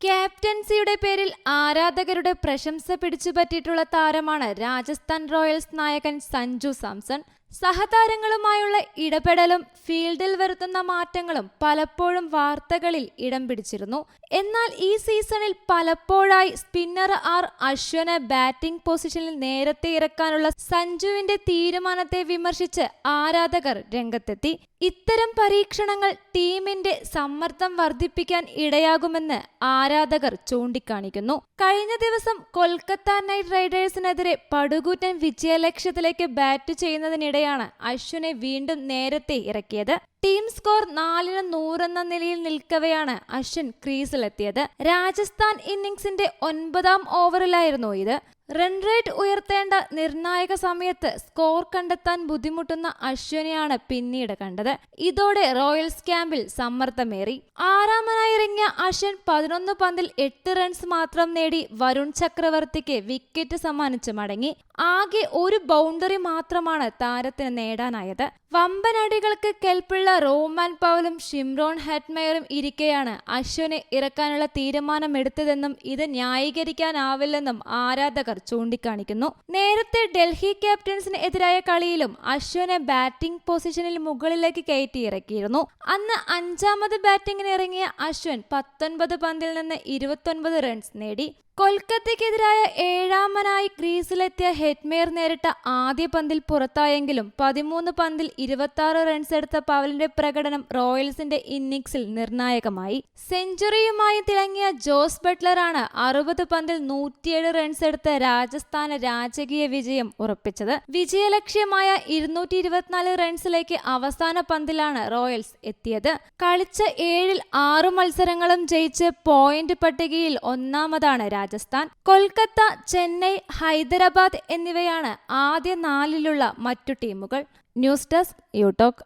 ക്യാപ്റ്റൻസിയുടെ പേരിൽ ആരാധകരുടെ പ്രശംസ പിടിച്ചുപറ്റിയിട്ടുള്ള താരമാണ് രാജസ്ഥാൻ റോയൽസ് നായകൻ സഞ്ജു സാംസൺ. സഹതാരങ്ങളുമായുള്ള ഇടപെടലും ഫീൽഡിൽ വരുത്തുന്ന മാറ്റങ്ങളും പലപ്പോഴും വാർത്തകളിൽ ഇടം പിടിച്ചിരുന്നു. എന്നാൽ ഈ സീസണിൽ പലപ്പോഴായി സ്പിന്നർ ആർ അശ്വനെ ബാറ്റിംഗ് പൊസിഷനിൽ നേരത്തെ ഇറക്കാനുള്ള സഞ്ജുവിന്റെ തീരുമാനത്തെ വിമർശിച്ച് ആരാധകർ രംഗത്തെത്തി. ഇത്തരം പരീക്ഷണങ്ങൾ ടീമിന്റെ സമ്മർദ്ദം വർദ്ധിപ്പിക്കാൻ ഇടയാകുമെന്ന് ആരാധകർ ചൂണ്ടിക്കാണിക്കുന്നു. കഴിഞ്ഞ ദിവസം കൊൽക്കത്ത നൈറ്റ് റൈഡേഴ്സിനെതിരെ പടുകൂറ്റൻ വിജയലക്ഷ്യത്തിലേക്ക് ബാറ്റ് ചെയ്യുന്നതിനിടെയാണ് അശ്വിനെ വീണ്ടും നേരത്തെ ഇറക്കിയത്. ടീം സ്കോർ നാലിന് നൂറെന്ന നിലയിൽ നിൽക്കവെയാണ് അശ്വിൻ ക്രീസിലെത്തിയത്. രാജസ്ഥാൻ ഇന്നിംഗ്സിന്റെ ഒൻപതാം ഓവറിലായിരുന്നു ഇത്. റൺ റേറ്റ് ഉയർത്തേണ്ട നിർണായക സമയത്ത് സ്കോർ കണ്ടെത്താൻ ബുദ്ധിമുട്ടുന്ന അശ്വിനെയാണ് പിന്നീട് കണ്ടത്. ഇതോടെ റോയൽസ് ക്യാമ്പിൽ സമ്മർദ്ദമേറി. ആറാമനായി ഇറങ്ങിയ അശ്വിൻ പതിനൊന്ന് പന്തിൽ എട്ട് റൺസ് മാത്രം നേടി വരുൺ ചക്രവർത്തിക്ക് വിക്കറ്റ് സമ്മാനിച്ച് മടങ്ങി. ആകെ ഒരു ബൗണ്ടറി മാത്രമാണ് താരത്തിന് നേടാനായത്. വമ്പനടികൾക്ക് കെൽപ്പുള്ള റോമാൻ പൗലും ഷിംറോൺ ഹെറ്റ്മെയറും ഇരിക്കെയാണ് അശ്വിനെ ഇറക്കാനുള്ള തീരുമാനമെടുത്തതെന്നും ഇത് ന്യായീകരിക്കാനാവില്ലെന്നും ആരാധകർ ചൂണ്ടിക്കാണിക്കുന്നു. നേരത്തെ ഡൽഹി ക്യാപ്റ്റൻസിന് എതിരായ കളിയിലും അശ്വിനെ ബാറ്റിംഗ് പൊസിഷനിൽ മുകളിലേക്ക് കയറ്റി ഇറക്കിയിരുന്നു. അന്ന് അഞ്ചാമത് ബാറ്റിംഗിന് ഇറങ്ങിയ അശ്വിൻ പത്തൊൻപത് പന്തിൽ നിന്ന് ഇരുപത്തൊൻപത് റൺസ് നേടി. കൊൽക്കത്തയ്ക്കെതിരായ ഏഴാമനായി ക്രീസിലെത്തിയ ഹെറ്റ്മേർ നേരിട്ട ആദ്യ പന്തിൽ പുറത്തായെങ്കിലും പതിമൂന്ന് പന്തിൽ റൺസ് എടുത്ത പവലിന്റെ പ്രകടനം റോയൽസിന്റെ ഇന്നിംഗ്സിൽ നിർണായകമായി. സെഞ്ചുറിയുമായി തിളങ്ങിയ ജോസ് ബട്ട്ലറാണ് അറുപത് പന്തിൽ നൂറ്റിയേഴ് റൺസ് എടുത്ത് രാജസ്ഥാന് രാജകീയ വിജയം ഉറപ്പിച്ചത്. വിജയലക്ഷ്യമായ ഇരുന്നൂറ്റി ഇരുപത്തിനാല് റൺസിലേക്ക് അവസാന പന്തിലാണ് റോയൽസ് എത്തിയത്. കളിച്ച ഏഴിൽ ആറു മത്സരങ്ങളും ജയിച്ച് പോയിന്റ് പട്ടികയിൽ ഒന്നാമതാണ് രാജസ്ഥാൻ കൊൽക്കത്ത ചെന്നൈ ഹൈദരാബാദ് എന്നിവയാണ് ആദ്യ നാലിലുള്ള മറ്റു ടീമുകൾ. News desk യൂടോക്ക്